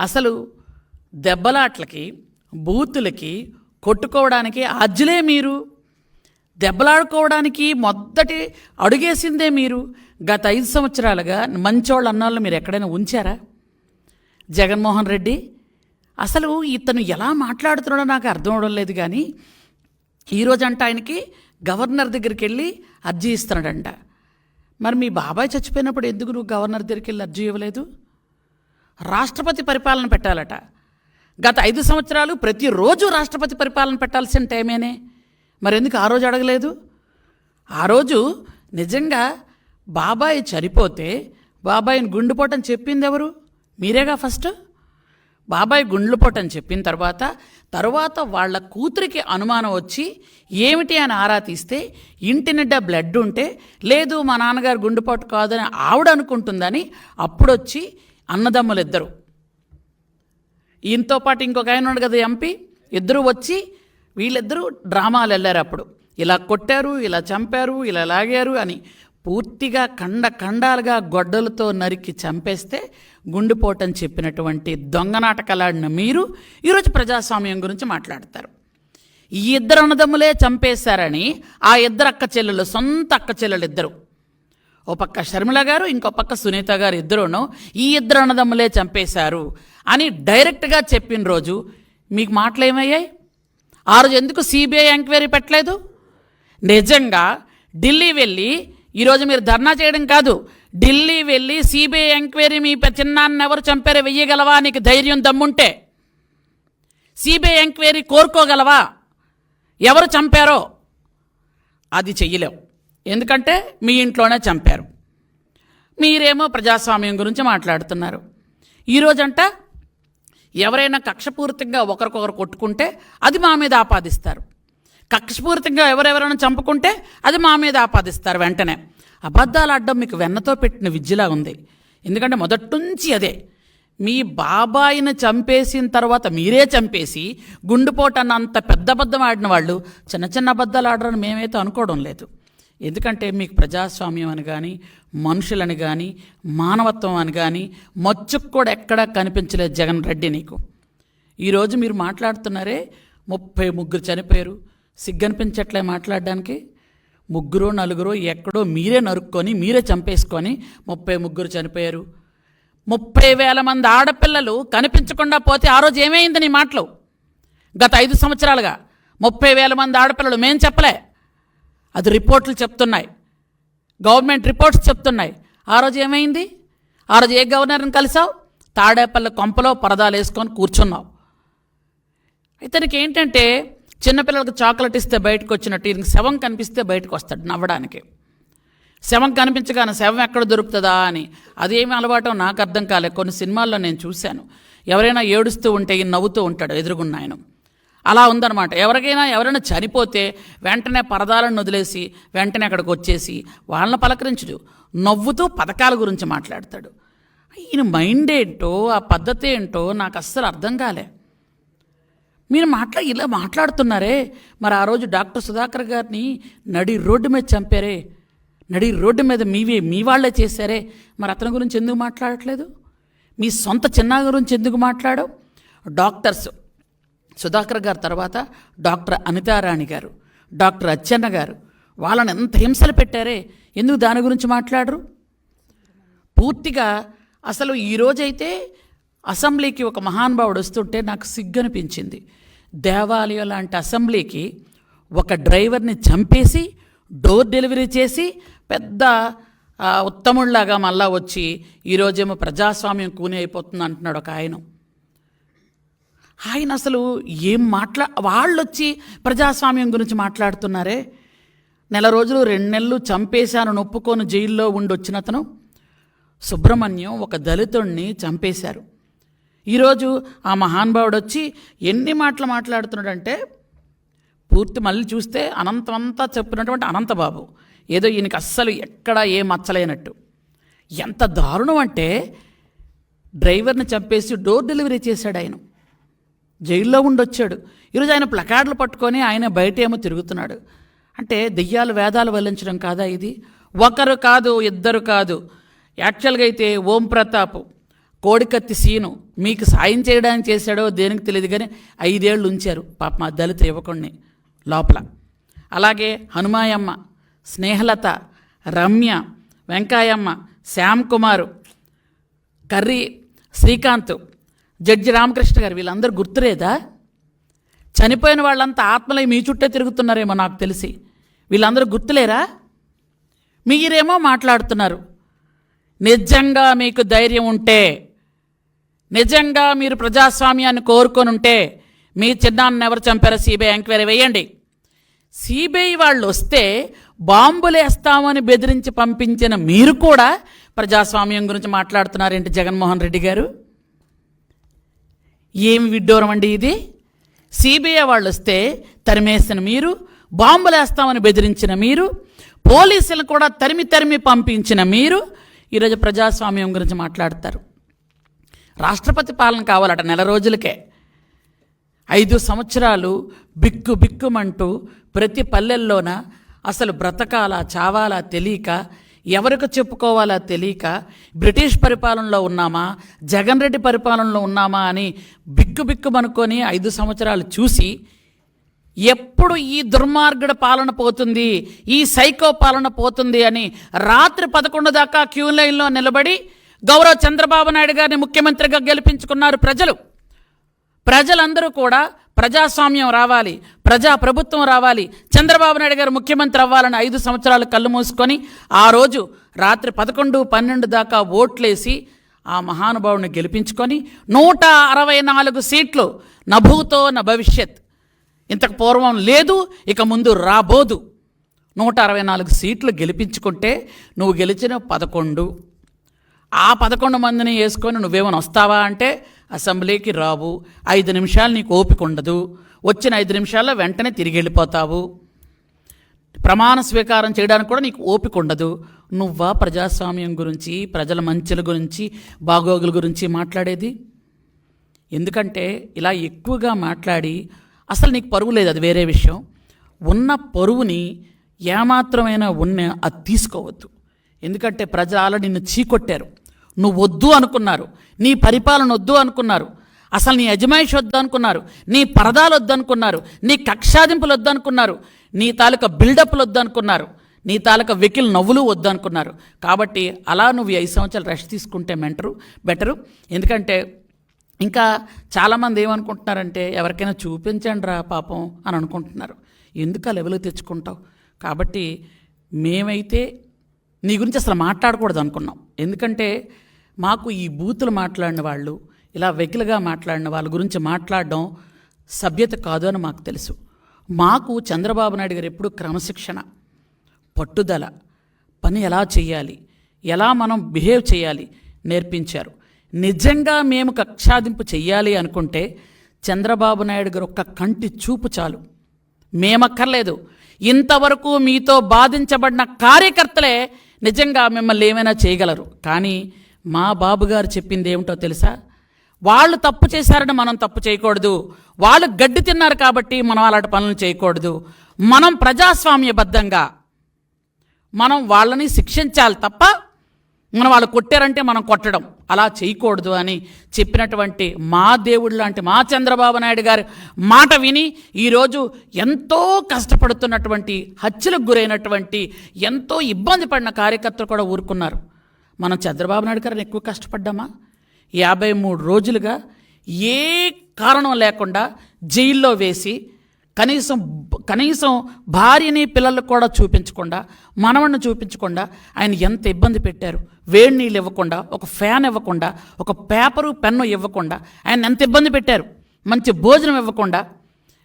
అసలు దెబ్బలాట్లకి బూతులకి కొట్టుకోవడానికి అజ్జులే మీరు. దెబ్బలాడుకోవడానికి మొదటి అడుగేసిందే మీరు. గత ఐదు సంవత్సరాలుగా మంచోళ్ళ అన్నాళ్ళు మీరు ఎక్కడైనా ఉంచారా? జగన్మోహన్ రెడ్డి అసలు ఇతను ఎలా మాట్లాడుతున్నాడో నాకు అర్థం అవడం లేదు కానీ ఈరోజు అంట ఆయనకి గవర్నర్ దగ్గరికి వెళ్ళి అర్జీ ఇస్తున్నాడంట. మరి మీ బాబాయ్ చచ్చిపోయినప్పుడు ఎందుకు నువ్వు గవర్నర్ దగ్గరికి వెళ్ళి అర్జీ ఇవ్వలేదు? రాష్ట్రపతి పరిపాలన పెట్టాలట. గత ఐదు సంవత్సరాలు ప్రతిరోజు రాష్ట్రపతి పరిపాలన పెట్టాల్సిన టైమేనే. మరెందుకు ఆ రోజు అడగలేదు? ఆ రోజు నిజంగా బాబాయ్ చనిపోతే బాబాయిని గుండెపోటని చెప్పింది ఎవరు? మీరేగా ఫస్ట్? బాబాయ్ గుండ్లుపోటని చెప్పిన తర్వాత తర్వాత వాళ్ళ కూతురికి అనుమానం వచ్చి ఏమిటి అని ఆరా తీస్తే ఇంటి నిండా బ్లడ్ ఉంటే లేదు మా నాన్నగారు గుండెపోటు కాదని ఆవిడ అనుకుంటుందని అప్పుడొచ్చి అన్నదమ్ములు ఇద్దరు. ఈయనతో పాటు ఇంకొక ఆయన ఉన్నాడు కదా ఎంపీ. ఇద్దరు వచ్చి వీళ్ళిద్దరూ డ్రామాలు వెళ్ళారు అప్పుడు. ఇలా కొట్టారు ఇలా చంపారు ఇలా లాగారు అని పూర్తిగా కండ కండాలుగా గొడ్డలతో నరికి చంపేస్తే గుండెపోటని చెప్పినటువంటి దొంగ నాటకాలాడిన మీరు ఈరోజు ప్రజాస్వామ్యం గురించి మాట్లాడతారు. ఈ ఇద్దరు అన్నదమ్ములే చంపేశారని ఆ ఇద్దరు అక్క చెల్లెలు సొంత అక్క చెల్లెలు ఇద్దరు. ఓ పక్క షర్మిల గారు ఇంకో పక్క సునీత గారు ఇద్దరును ఈ ఇద్దరు అన్నదమ్ములే చంపేశారు అని డైరెక్ట్గా చెప్పిన రోజు మీకు మాటలు ఏమయ్యాయి? ఆ రోజు ఎందుకు సిబిఐ ఎంక్వైరీ పెట్టలేదు? నిజంగా ఢిల్లీ వెళ్ళి ఈరోజు మీరు ధర్నా చేయడం కాదు ఢిల్లీ వెళ్ళి సిబిఐ ఎంక్వైరీ మీ చిన్నాన్న ఎవరు చంపారో వెయ్యగలవా? నీకు ధైర్యం దమ్ముంటే. సిబిఐ ఎంక్వైరీ కోరుకోగలవా? ఎవరు చంపారో? అది చెయ్యలేవు ఎందుకంటే మీ ఇంట్లోనే చంపారు. మీరేమో ప్రజాస్వామ్యం గురించి మాట్లాడుతున్నారు. ఈరోజంట ఎవరైనా కక్షపూరితంగా ఒకరికొకరు కొట్టుకుంటే అది మా మీద ఆపాదిస్తారు. కక్షపూరితంగా ఎవరెవరైనా చంపుకుంటే అది మా మీద ఆపాదిస్తారు వెంటనే. అబద్ధాలు ఆడడం మీకు వెన్నతో పెట్టిన విద్యలా ఉంది. ఎందుకంటే మొదటి నుంచి అదే. మీ బాబాయిని చంపేసిన తర్వాత మీరే చంపేసి గుండుపోటు అంత పెద్ద అబద్ధం ఆడిన వాళ్ళు చిన్న చిన్న అబద్ధాలు ఆడరని మేమైతే అనుకోవడం లేదు. ఎందుకంటే మీకు ప్రజాస్వామ్యం అని కానీ మనుషులని కానీ మానవత్వం అని కానీ మచ్చుకు కూడా ఎక్కడా కనిపించలేదు జగన్ రెడ్డి నీకు. ఈరోజు మీరు మాట్లాడుతున్నారే ముప్పై ముగ్గురు చనిపోయారు. సిగ్గనిపించట్లే మాట్లాడడానికి. ముగ్గురు నలుగురు ఎక్కడో మీరే నరుక్కొని మీరే చంపేసుకొని ముప్పై ముగ్గురు చనిపోయారు. ముప్పై వేల మంది ఆడపిల్లలు కనిపించకుండా పోతే ఆ రోజు ఏమైంది నీ మాటలు? గత ఐదు సంవత్సరాలుగా ముప్పై వేల మంది ఆడపిల్లలు మేం చెప్పలే. అది రిపోర్ట్లు చెప్తున్నాయి. గవర్నమెంట్ రిపోర్ట్స్ చెప్తున్నాయి. ఆ రోజు ఏమైంది? ఆ రోజు ఏ గవర్నర్ని కలిసావు? తాడేపల్లి కొంపలో పరదాలు వేసుకొని కూర్చున్నావు. ఇతనికి ఏంటంటే చిన్నపిల్లలకు చాక్లెట్ ఇస్తే బయటకు వచ్చినట్టు ఈయనకి శవం కనిపిస్తే బయటకు వస్తాడు నవ్వడానికి. శవం కనిపించగానే శవం ఎక్కడ దొరుకుతుందా అని. అదేమి అలవాటో నాకు అర్థం కాలేదు కొన్ని సినిమాల్లో నేను చూశాను. ఎవరైనా ఏడుస్తూ ఉంటే ఈయన నవ్వుతూ ఉంటాడు ఎదురుగున్న ఆయన అలా ఉందన్నమాట. ఎవరికైనా ఎవరైనా చనిపోతే వెంటనే పరదాలను వదిలేసి వెంటనే అక్కడికి వచ్చేసి వాళ్ళని పలకరించడు. నవ్వుతూ పథకాల గురించి మాట్లాడతాడు. ఈయన మైండ్ ఏంటో ఆ పద్ధతి ఏంటో నాకు అస్సలు అర్థం కాలే. మీరు మాట్లా ఇలా మాట్లాడుతున్నారే. మరి ఆ రోజు డాక్టర్ సుధాకర్ గారిని నడి రోడ్డు మీద చంపారే. నడి రోడ్డు మీద మీవే మీ వాళ్ళే చేశారే. మరి అతని గురించి ఎందుకు మాట్లాడట్లేదు? మీ సొంత చిన్న గురించి ఎందుకు మాట్లాడవు? డాక్టర్స్ సుధాకర్ గారు తర్వాత డాక్టర్ అనితారాణి గారు డాక్టర్ అచ్చెన్న గారు. వాళ్ళని ఎంత హింసలు పెట్టారే? ఎందుకు దాని గురించి మాట్లాడరు? పూర్తిగా అసలు ఈరోజైతే అసెంబ్లీకి ఒక మహానుభావుడు వస్తుంటే నాకు సిగ్గనిపించింది. దేవాలయం లాంటి అసెంబ్లీకి ఒక డ్రైవర్ని చంపేసి డోర్ డెలివరీ చేసి పెద్ద ఉత్తముళ్ళాగా మళ్ళా వచ్చి ఈరోజేమో ప్రజాస్వామ్యం కూని అయిపోతుంది అంటున్నాడు ఒక ఆయన. ఆయన అసలు ఏం మాట్లా వాళ్ళు వచ్చి ప్రజాస్వామ్యం గురించి మాట్లాడుతున్నారే? నెల రోజులు రెండు నెలలు చంపేశాను నొప్పుకొని జైల్లో ఉండి వచ్చిన అతను. సుబ్రహ్మణ్యం ఒక దళితుణ్ణి చంపేశారు. ఈరోజు ఆ మహానుభావుడు వచ్చి ఎన్ని మాటలు మాట్లాడుతున్నాడంటే పూర్తి మళ్ళీ చూస్తే అనంతమంతా చెప్పినటువంటి అనంతబాబు. ఏదో ఈయనకి అస్సలు ఎక్కడా ఏ మచ్చలేనట్టు. ఎంత దారుణం అంటే డ్రైవర్ని చంపేసి డోర్ డెలివరీ చేశాడు ఆయన జైల్లో ఉండొచ్చాడు. ఈరోజు ఆయన ప్లకార్డులు పట్టుకొని ఆయన బయట ఏమో తిరుగుతున్నాడు. అంటే దెయ్యాలు వేదాలు వల్లించడం కాదా ఇది? ఒకరు కాదు ఇద్దరు కాదు. యాక్చువల్గా అయితే ఓం ప్రతాప్ కోడికత్తి సీను మీకు సాయం చేయడానికి చేశాడో దేనికి తెలియదు కానీ ఐదేళ్ళు ఉంచారు. పాప మా దళిత యువకుణ్ణి లోపల. అలాగే హనుమాయమ్మ స్నేహలత రమ్య వెంకాయమ్మ శ్యామ్ కుమారు కర్రీ శ్రీకాంత్ జడ్జి రామకృష్ణ గారు వీళ్ళందరూ గుర్తులేదా చనిపోయిన వాళ్ళంతా ఆత్మలై మీ చుట్టే తిరుగుతున్నారేమో నాకు తెలిసి. వీళ్ళందరూ గుర్తులేరా? మీరేమో మాట్లాడుతున్నారు. నిజంగా మీకు ధైర్యం ఉంటే నిజంగా మీరు ప్రజాస్వామ్యాన్ని కోరుకొని ఉంటే మీ చిన్నాన్న ఎవరు చంపారో సిబిఐ ఎంక్వైరీ వేయండి. సిబిఐ వాళ్ళు వస్తే బాంబులేస్తామని బెదిరించి పంపించిన మీరు కూడా ప్రజాస్వామ్యం గురించి మాట్లాడుతున్నారేంటి జగన్మోహన్ రెడ్డి గారు? ఏమి విడ్డూరం అండి ఇది? సిబిఐ వాళ్ళు వస్తే తరిమేసిన మీరు బాంబులేస్తామని బెదిరించిన మీరు పోలీసులను కూడా తరిమి తరిమి పంపించిన మీరు ఈరోజు ప్రజాస్వామ్యం గురించి మాట్లాడతారు. రాష్ట్రపతి పాలన కావాలట నెల రోజులకే. ఐదు సంవత్సరాలు బిక్కు బిక్కుమంటూ ప్రతి పల్లెల్లోన అసలు బ్రతకాలా చావాలా తెలియక ఎవరికి చెప్పుకోవాలా తెలియక బ్రిటిష్ పరిపాలనలో ఉన్నామా జగన్ రెడ్డి పరిపాలనలో ఉన్నామా అని బిక్కు బిక్కుమనుకొని ఐదు సంవత్సరాలు చూసి ఎప్పుడు ఈ దుర్మార్గుడ పాలన పోతుంది ఈ సైకో పాలన పోతుంది అని రాత్రి పదకొండు దాకా క్యూ లైన్లో నిలబడి గౌరవ చంద్రబాబు నాయుడు గారిని ముఖ్యమంత్రిగా గెలిపించుకున్నారు ప్రజలు. ప్రజలందరూ కూడా ప్రజాస్వామ్యం రావాలి ప్రజా ప్రభుత్వం రావాలి. చంద్రబాబు నాయుడు గారు ముఖ్యమంత్రి అవ్వాలని ఐదు సంవత్సరాలు కళ్ళు మూసుకొని ఆ రోజు రాత్రి పదకొండు పన్నెండు దాకా ఓట్లేసి ఆ మహానుభావుని గెలిపించుకొని నూట అరవై నాలుగు సీట్లు నభూతో న భవిష్యత్. ఇంతకు పూర్వం లేదు ఇక ముందు రాబోదు. నూట అరవై నాలుగు సీట్లు గెలిపించుకుంటే నువ్వు గెలిచిన పదకొండు. ఆ పదకొండు మందిని వేసుకొని నువ్వేమైనా వస్తావా అంటే అసెంబ్లీకి రావు. ఐదు నిమిషాలు నీకు ఓపిక ఉండదు. వచ్చిన ఐదు నిమిషాల్లో వెంటనే తిరిగి వెళ్ళిపోతావు. ప్రమాణ స్వీకారం చేయడానికి కూడా నీకు ఓపిక ఉండదు. నువ్వా ప్రజాస్వామ్యం గురించి ప్రజల మంచుల గురించి బాగోగుల గురించి మాట్లాడేది? ఎందుకంటే ఇలా ఎక్కువగా మాట్లాడి అసలు నీకు పరువు లేదు అది వేరే విషయం. ఉన్న పరువుని ఏమాత్రమైనా ఉన్న అది తీసుకోవద్దు. ఎందుకంటే ప్రజలు నిన్ను చీకొట్టారు. నువ్వు వద్దు అనుకున్నారు. నీ పరిపాలన వద్దు అనుకున్నారు. అసలు నీ అజమాయిషి వద్దు అనుకున్నారు. నీ పరదాలు వద్దు అనుకున్నారు. నీ కక్షాదింపులు వద్దు అనుకున్నారు. నీ తాలూకా బిల్డప్లు వద్దు అనుకున్నారు. నీ తాలూకా వెకిల్ నవ్వులు వద్దు అనుకున్నారు. కాబట్టి అలా నువ్వు ఐదు సంవత్సరాలు రెస్ట్ తీసుకుంటే మెంటరు బెటరు. ఎందుకంటే ఇంకా చాలామంది ఏమనుకుంటున్నారంటే ఎవరికైనా చూపించండి రా పాపం అని అనుకుంటున్నారు. ఎందుకు ఆ లెవెల్కి తెచ్చుకుంటావు? కాబట్టి మేమైతే నీ గురించి అసలు మాట్లాడకూడదు అనుకున్నాం. ఎందుకంటే మాకు ఈ బూతులు మాట్లాడిన వాళ్ళు ఇలా వెకిలుగా మాట్లాడిన వాళ్ళ గురించి మాట్లాడడం సభ్యత కాదు అని మాకు తెలుసు. మాకు చంద్రబాబు నాయుడు గారు ఎప్పుడు క్రమశిక్షణ పట్టుదల పని ఎలా చేయాలి ఎలా మనం బిహేవ్ చేయాలి నేర్పించారు. నిజంగా మేము కక్షాదింపు చెయ్యాలి అనుకుంటే చంద్రబాబు నాయుడు గారు ఒక్క కంటి చూపు చాలు. మేమక్కర్లేదు. ఇంతవరకు మీతో బాధించబడిన కార్యకర్తలే నిజంగా మిమ్మల్ని ఏమైనా చేయగలరు. కానీ మా బాబు గారు చెప్పింది ఏమిటో తెలుసా? వాళ్ళు తప్పు చేశారని మనం తప్పు చేయకూడదు. వాళ్ళు గడ్డి తిన్నారు కాబట్టి మనం అలాంటి పనులు చేయకూడదు. మనం ప్రజాస్వామ్యబద్ధంగా మనం వాళ్ళని శిక్షించాలి తప్ప మనం వాళ్ళు కొట్టారంటే మనం కొట్టడం. అలా చేయకూడదు అని చెప్పినటువంటి మా దేవుడు లాంటి మా చంద్రబాబు నాయుడు గారి మాట విని ఈరోజు ఎంతో కష్టపడుతున్నటువంటి హత్యలకు గురైనటువంటి ఎంతో ఇబ్బంది పడిన కార్యకర్తలు కూడా ఊరుకున్నారు. మనం చంద్రబాబు నాయుడు గారిని ఎక్కువ కష్టపడ్డామా? యాభై మూడు రోజులుగా ఏ కారణం లేకుండా జైల్లో వేసి కనీసం కనీసం భార్యని పిల్లలకు కూడా చూపించకుండా మనవణ్ణి చూపించకుండా ఆయన ఎంత ఇబ్బంది పెట్టారు? వేడి నీళ్ళు ఇవ్వకుండా ఒక ఫ్యాన్ ఇవ్వకుండా ఒక పేపరు పెన్ను ఇవ్వకుండా ఆయన ఎంత ఇబ్బంది పెట్టారు? మంచి భోజనం ఇవ్వకుండా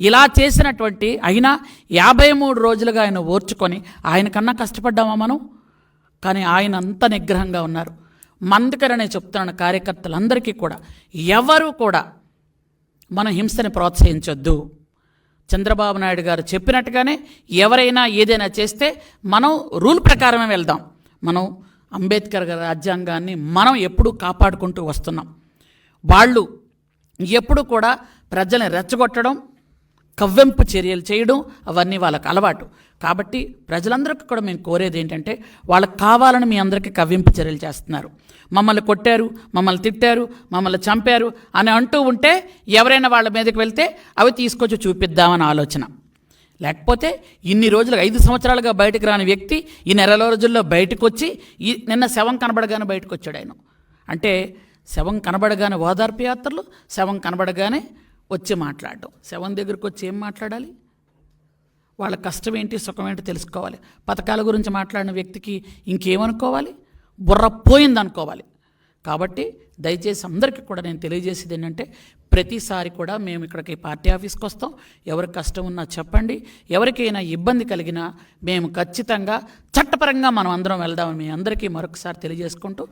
ఇలా చేసినటువంటి అయినా యాభై మూడు రోజులుగా ఆయన ఓర్చుకొని ఆయన కన్నా కష్టపడ్డామా మనం? కానీ ఆయన అంత నిగ్రహంగా ఉన్నారు. మందుకరనే చెప్తున్నాను కార్యకర్తలందరికీ కూడా. ఎవరు కూడా మన హింసని ప్రోత్సహించొద్దు. చంద్రబాబు నాయుడు గారు చెప్పినట్టుగానే ఎవరైనా ఏదైనా చేస్తే మనం రూల్ ప్రకారమే వెళ్దాం. మనం అంబేద్కర్ గారి రాజ్యాంగాన్ని మనం ఎప్పుడూ కాపాడుకుంటూ వస్తున్నాం. వాళ్ళు ఎప్పుడు కూడా ప్రజల్ని రెచ్చగొట్టడం కవ్వెంపు చర్యలు చేయడం అవన్నీ వాళ్ళకి అలవాటు. కాబట్టి ప్రజలందరికీ కూడా మేము కోరేది ఏంటంటే వాళ్ళకి కావాలని మీ అందరికీ కవ్వింపు చర్యలు చేస్తున్నారు. మమ్మల్ని కొట్టారు మమ్మల్ని తిట్టారు మమ్మల్ని చంపారు అని అంటూ ఉంటే ఎవరైనా వాళ్ళ మీదకి వెళ్తే అవి తీసుకొచ్చి చూపిద్దామని ఆలోచన. లేకపోతే ఇన్ని రోజులు ఐదు సంవత్సరాలుగా బయటకు రాని వ్యక్తి ఈ నెల రోజుల్లో బయటకు వచ్చి ఈ నిన్న శవం కనబడగానే బయటకు వచ్చాడు ఆయన. అంటే శవం కనబడగానే ఓదార్పు యాత్రలు శవం కనబడగానే వచ్చి మాట్లాడడం. శవం దగ్గరికి వచ్చి ఏం మాట్లాడాలి? వాళ్ళ కష్టం ఏంటి సుఖం ఏంటి తెలుసుకోవాలి. పథకాల గురించి మాట్లాడిన వ్యక్తికి ఇంకేమనుకోవాలి? బుర్ర పోయిందనుకోవాలి. కాబట్టి దయచేసి అందరికీ కూడా నేను తెలియజేసేది ఏంటంటే ప్రతిసారి కూడా మేము ఇక్కడికి పార్టీ ఆఫీస్కి వస్తాం. ఎవరికి కష్టం ఉన్నా చెప్పండి. ఎవరికైనా ఇబ్బంది కలిగినా మేము ఖచ్చితంగా చట్టపరంగా మనం అందరం వెళ్దామని మీ అందరికీ మరొకసారి తెలియజేసుకుంటూ